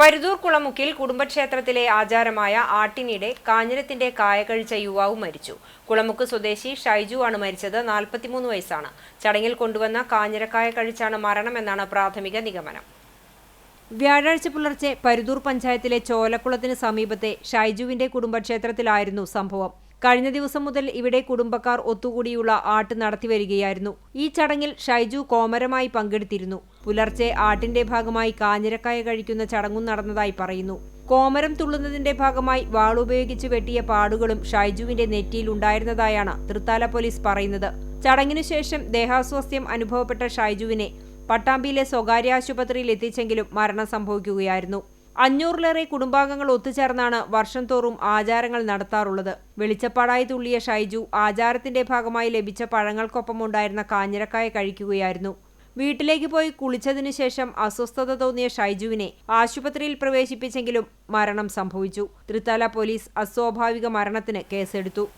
പരുതൂർ കുളമുക്കിൽ കുടുംബക്ഷേത്രത്തിലെ ആചാരമായ ആട്ടിനിടെ കാഞ്ഞിരത്തിന്റെ കായ കഴിച്ച യുവാവ് മരിച്ചു. കുളമുക്ക് സ്വദേശി ഷൈജു ആണ് മരിച്ചത്. നാൽപ്പത്തിമൂന്ന് വയസ്സാണ്. ചടങ്ങിൽ കൊണ്ടുവന്ന കാഞ്ഞിരക്കായ കഴിച്ചാണ് മരണമെന്നാണ് പ്രാഥമിക നിഗമനം. വ്യാഴാഴ്ച പുലർച്ചെ പരുതൂർ പഞ്ചായത്തിലെ ചോലക്കുളത്തിന് സമീപത്തെ ഷൈജുവിന്റെ കുടുംബക്ഷേത്രത്തിലായിരുന്നു സംഭവം. കഴിഞ്ഞ ദിവസം മുതൽ ഇവിടെ കുടുംബക്കാർ ഒത്തുകൂടിയുള്ള ആട്ട് നടത്തിവരികയായിരുന്നു. ഈ ചടങ്ങിൽ ഷൈജു കോമരമായി പങ്കെടുത്തിരുന്നു. പുലർച്ചെ ആട്ടിന്റെ ഭാഗമായി കാഞ്ഞിരക്കായ കഴിക്കുന്ന ചടങ്ങും നടന്നതായി പറയുന്നു. കോമരം തുള്ളുന്നതിന്റെ ഭാഗമായി വാളുപയോഗിച്ച് വെട്ടിയ പാടുകളും ഷൈജുവിന്റെ നെറ്റിയിൽ ഉണ്ടായിരുന്നതായാണ് തൃത്താല പോലീസ് പറയുന്നത്. ചടങ്ങിനുശേഷം ദേഹാസ്വാസ്ഥ്യം അനുഭവപ്പെട്ട ഷൈജുവിനെ പട്ടാമ്പിയിലെ സ്വകാര്യ ആശുപത്രിയിൽ എത്തിച്ചെങ്കിലും മരണം സംഭവിക്കുകയായിരുന്നു. അഞ്ഞൂറിലേറെ കുടുംബാംഗങ്ങൾ ഒത്തുചേർന്നാണ് വർഷം തോറും ആചാരങ്ങൾ നടത്താറുള്ളത്. വെളിച്ചപ്പാടായി തുള്ളിയ ഷൈജു ആചാരത്തിന്റെ ഭാഗമായി ലഭിച്ച പഴങ്ങൾക്കൊപ്പം ഉണ്ടായിരുന്ന കാഞ്ഞിരക്കായ കഴിക്കുകയായിരുന്നു. വീട്ടിലേക്ക് പോയി കുളിച്ചതിനു ശേഷം അസ്വസ്ഥത തോന്നിയ ഷൈജുവിനെ ആശുപത്രിയിൽ പ്രവേശിപ്പിച്ചെങ്കിലും മരണം സംഭവിച്ചു. തൃത്താല പോലീസ് അസ്വാഭാവിക മരണത്തിന് കേസെടുത്തു.